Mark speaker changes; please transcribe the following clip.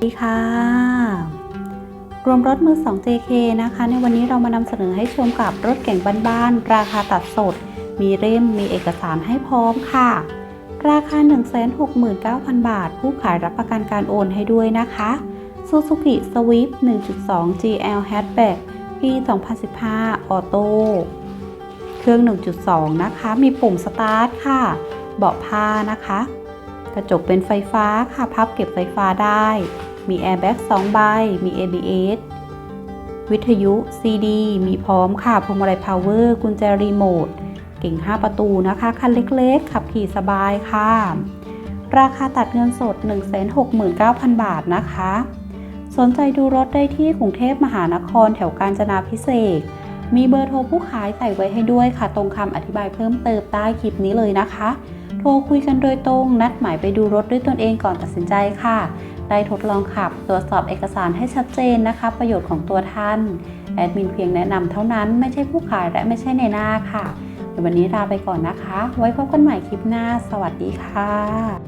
Speaker 1: สวัสดีค่ะ รวมรถมือ 2 JK นะคะ ในวันนี้เรามานำเสนอให้ชมกับรถเก่งบ้านๆ ราคาตัดสด มีเล่มมีเอกสารให้พร้อมค่ะ ราคา 169,000 บาท ผู้ขายรับประกันการโอนให้ด้วยนะคะ Suzuki Swift 1.2 GL Hatchback ปี 2015 ออโต้เครื่อง 1.2 นะคะ มีปุ่มสตาร์ทค่ะ เบาะผ้านะคะ กระจกเป็นไฟฟ้าค่ะ พับเก็บไฟฟ้าได้ มีแอร์แบ็ก2ใบ มี ABS วิทยุ CD มีพร้อมค่ะพวงมาลัยพาวเวอร์ กุญแจรีโมท เก่ง 5 ประตูนะคะ คันเล็กๆ ขับขี่สบายค่ะ ราคาตัดเงินสด 169,000 บาทนะคะ สนใจดูรถได้ที่กรุงเทพมหานครแถวกาญจนาพิเศษ มีเบอร์โทรผู้ขายใส่ไว้ให้ด้วยค่ะ ตรงคำอธิบายเพิ่มเติมใต้คลิปนี้เลยนะคะ โทรคุยกันโดยตรง นัดหมายไปดูรถด้วยตนเองก่อนตัดสินใจค่ะ ได้ทดลองขับ ตรวจสอบเอกสารให้ชัดเจนนะคะ ประโยชน์ของตัวท่าน แอดมินเพียงแนะนำเท่านั้นไม่ใช่ผู้ขายและไม่ใช่ในหน้าค่ะเดี๋ยววันนี้ลาไปก่อนนะคะ ไว้พบกันใหม่คลิปหน้า สวัสดีค่ะ